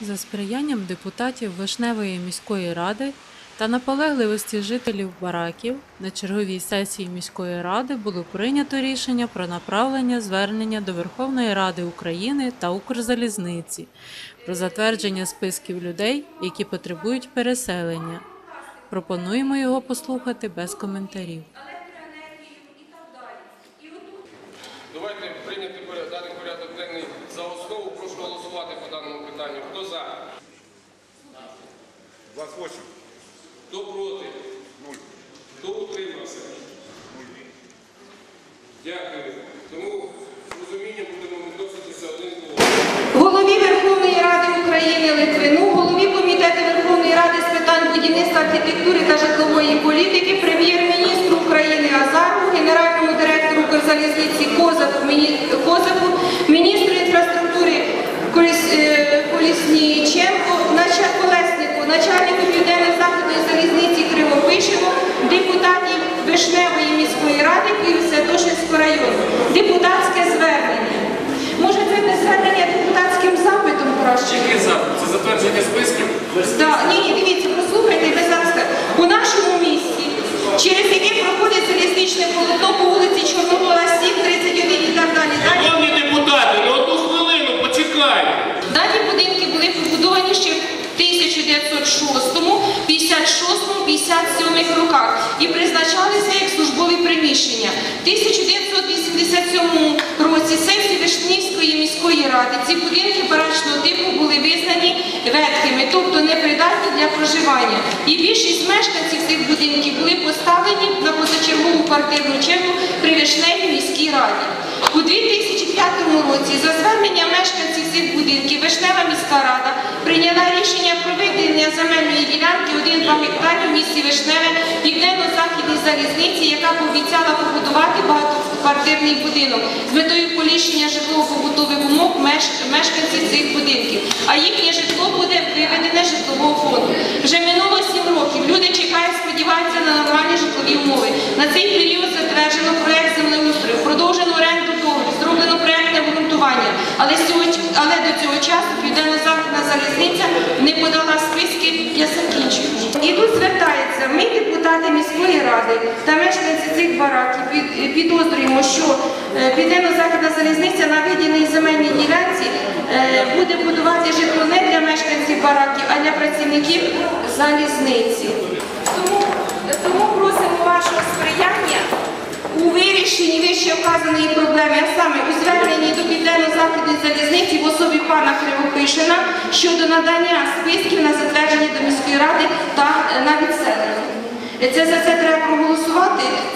За сприянням депутатів Вишневої міської ради та наполегливості жителів бараків на черговій сесії міської ради було прийнято рішення про направлення звернення до Верховної Ради України та Укрзалізниці про затвердження списків людей, які потребують переселення. Пропонуємо його послухати без коментарів. По. Хто за? 28. Хто проти? Хто утримався? Дякую. Тому з розумінням будемо відноситися один до одного. Голові Верховної Ради України Литвину, голові Комітету Верховної Ради з питань будівництва, архітектури та житлової політики, прем'єр-міністру України Азарову, генеральному директору Укрзалізниці Козаку, Козаку, Колісніченко, Колеснику, начальнику південних заходу залізниці Кривопишево, депутатів Вишневої міської ради Києво-Святошинського району. Депутатське звернення. Може, це не звернення депутатським запитом краще? Який запит? Це затвердження списків? Да, ні, ні, дивіться, послухайте, ви зараз скажете. У нашому місті, через яке проходить залізничне полотно по вулиці Чорновола 7, 31 і так далі. Далі Шановні депутати, на одну хвилину почекайте. Дані будинки були побудовані ще в 1906, 56, 57 роках і призначалися як службові приміщення. В 1987 році сесії Вишнівської міської ради ці будинки барачного типу були визнані ветхими, тобто непридатні для проживання. І більшість мешканців цих будинків були поставлені на позачергову квартирну чергу при Вишневій міській раді. У 2005 році за зверненням мешканців цих будинків Вишнева міська рада прийняла рішення про виділення земельної ділянки 1-2 гектарів в місті Вишневе південно-західній залізниці, яка пообіцяла побудувати багатоквартирний будинок з метою поліпшення житлово-побутових умов меш- мешканців цих будинків. А їхнє житло буде виведене житлового фонду. Вже минуло 7 років. Люди чекають, сподіваються на нормальні житлові умови. На цей період затверджено проект Але, ч- але до цього часу Південно-Західна залізниця не подала списки, я закінчую. І тут звертається, ми, депутати міської ради та мешканці цих бараків, під- підозрюємо, що е, Південно-Західна залізниця на виділеній земельній ділянці е, буде будувати житло не для мешканців бараків, а для працівників залізниці. Тому, тому просимо вашого сприяння вирішенні вище вказаної проблеми, а саме у зверненні до Південно-Західної залізниці в особі пана Кривопишина щодо надання списків на затвердження до міської ради та е, на відселення. Це за це.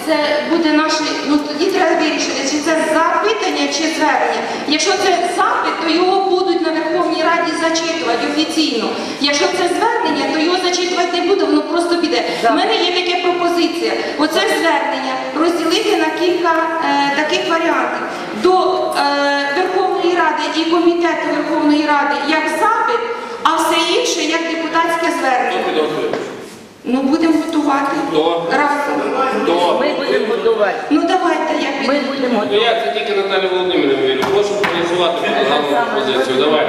Це буде наше, ну тоді треба вирішити, чи це запитання, чи звернення. Якщо це запит, то його будуть на Верховній Раді зачитувати офіційно. Якщо це звернення, то його зачитувати не буде, воно просто піде. У мене є така пропозиція. Оце звернення розділити на кілька е, таких варіантів. До е, Верховної Ради і комітету Верховної Ради як запит, а все інше як депутатське звернення. Ну будемо готувати Хто? разом. Хто? Ми будемо будувати. Ну давайте я Ми будемо Ну готувати. я це тільки Наталі Володимирівні вірю. Прошу проголосувати даному пропозицію. Давай.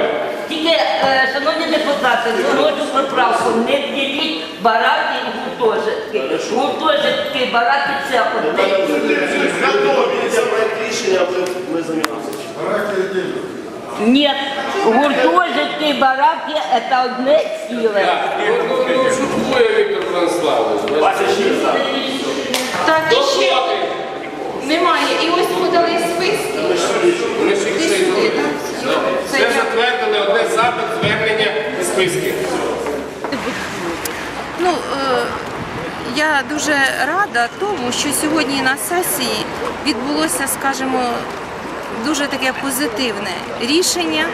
Тільки, е, шановні депутати, вношу поправку. Не діліть бараки і гуртожитки. Гуртожитки, бараки це одне. Готові проект рішення, ми, ми займемося. Ні, гуртожитки, бараки це одне ціле. Ну, ну, ну, шуткує Віктор Франславович. Так, Хто і ще проти? немає. І ось подали списки. Вони ж їх Ти все сюди, зробили. так? Да. Це Все я. затвердили, одне запит, звернення і списки. Ну, е, я дуже рада тому, що сьогодні на сесії відбулося, скажімо, дуже таке позитивне рішення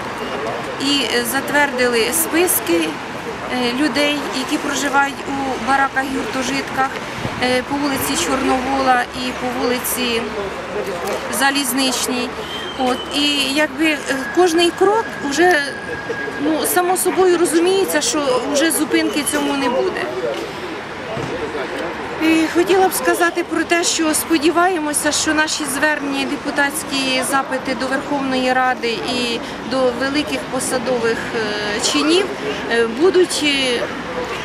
і затвердили списки е, людей, які проживають у бараках гуртожитках е, по вулиці Чорновола і по вулиці Залізничній. От, і якби кожний крок вже ну, само собою розуміється, що вже зупинки цьому не буде. І хотіла б сказати про те, що сподіваємося, що наші звернення, депутатські запити до Верховної Ради і до великих посадових е, чинів е, будуть е,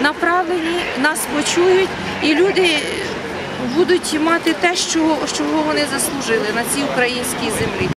направлені, нас почують, і люди будуть мати те, чого вони заслужили на цій українській землі.